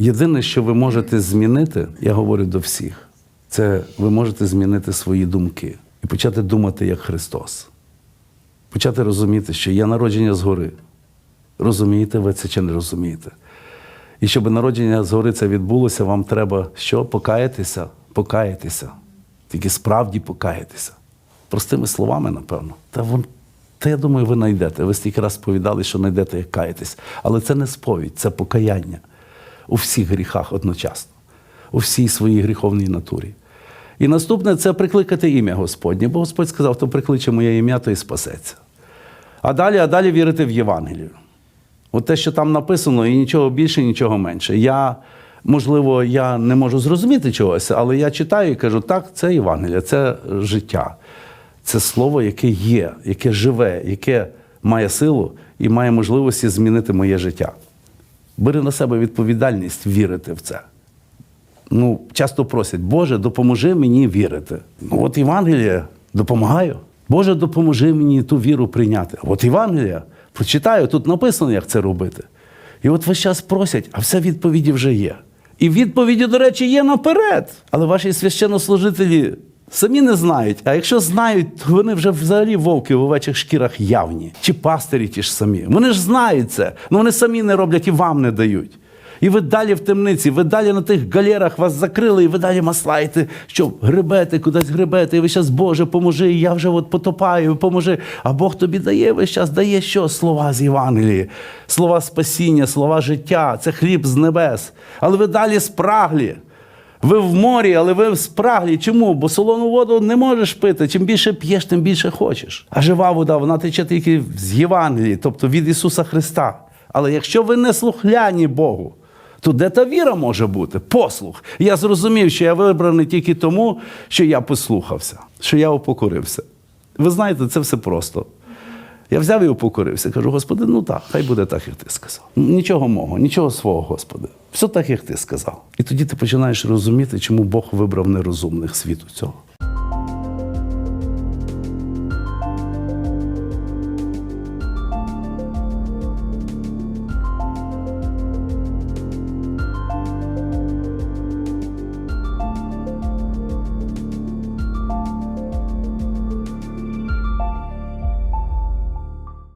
Єдине, що ви можете змінити, я говорю до всіх, це ви можете змінити свої думки і почати думати як Христос. Почати розуміти, що є народження згори. Розумієте ви це чи не розумієте? І щоб народження згори це відбулося, вам треба що? Покаятися? Покаятися. Тільки справді покаятися. Простими словами, напевно. Та, вон, та я думаю, ви знайдете. Ви стільки раз сповідали, що знайдете, як каятись. Але це не сповідь, це покаяння у всіх гріхах одночасно, у всій своїй гріховній натурі. І наступне це прикликати ім'я Господнє, бо Господь сказав, хто прикличе моє ім'я, то і спасеться. А далі, а далі вірити в Євангелію. От те, що там написано, і нічого більше, нічого менше. Я, можливо, я не можу зрозуміти чогось, але я читаю і кажу, так, це Євангелія, це життя. Це слово, яке є, яке живе, яке має силу і має можливості змінити моє життя. Бери на себе відповідальність вірити в це. Ну, часто просять, Боже, допоможи мені вірити. Ну, от Євангелія допомагаю. Боже, допоможи мені ту віру прийняти. От Євангелія, прочитаю, тут написано, як це робити. І от весь час просять, а все відповіді вже є. І відповіді, до речі, є наперед. Але ваші священнослужителі самі не знають. А якщо знають, то вони вже взагалі вовки в овечих шкірах явні. Чи пастирі ті ж самі. Вони ж знають це, але вони самі не роблять і вам не дають. І ви далі в темниці, ви далі на тих галерах вас закрили, і ви далі маслаєте, що гребете, кудись гребете, і ви зараз, Боже, поможи, і я вже от потопаю, поможи. А Бог тобі дає весь час, дає що? Слова з Євангелії, слова спасіння, слова життя, це хліб з небес. Але ви далі спраглі. Ви в морі, але ви в спраглі. Чому? Бо солону воду не можеш пити. Чим більше п'єш, тим більше хочеш. А жива вода, вона тече тільки з Євангелії, тобто від Ісуса Христа. Але якщо ви не слухляні Богу, то де та віра може бути? Послух. Я зрозумів, що я вибраний тільки тому, що я послухався, що я упокорився. Ви знаєте, це все просто. Я взяв і упокорився. Кажу, Господи, ну так, хай буде так, як ти сказав. Нічого мого, нічого свого, Господи. Все так, як ти сказав. І тоді ти починаєш розуміти, чому Бог вибрав нерозумних світу цього.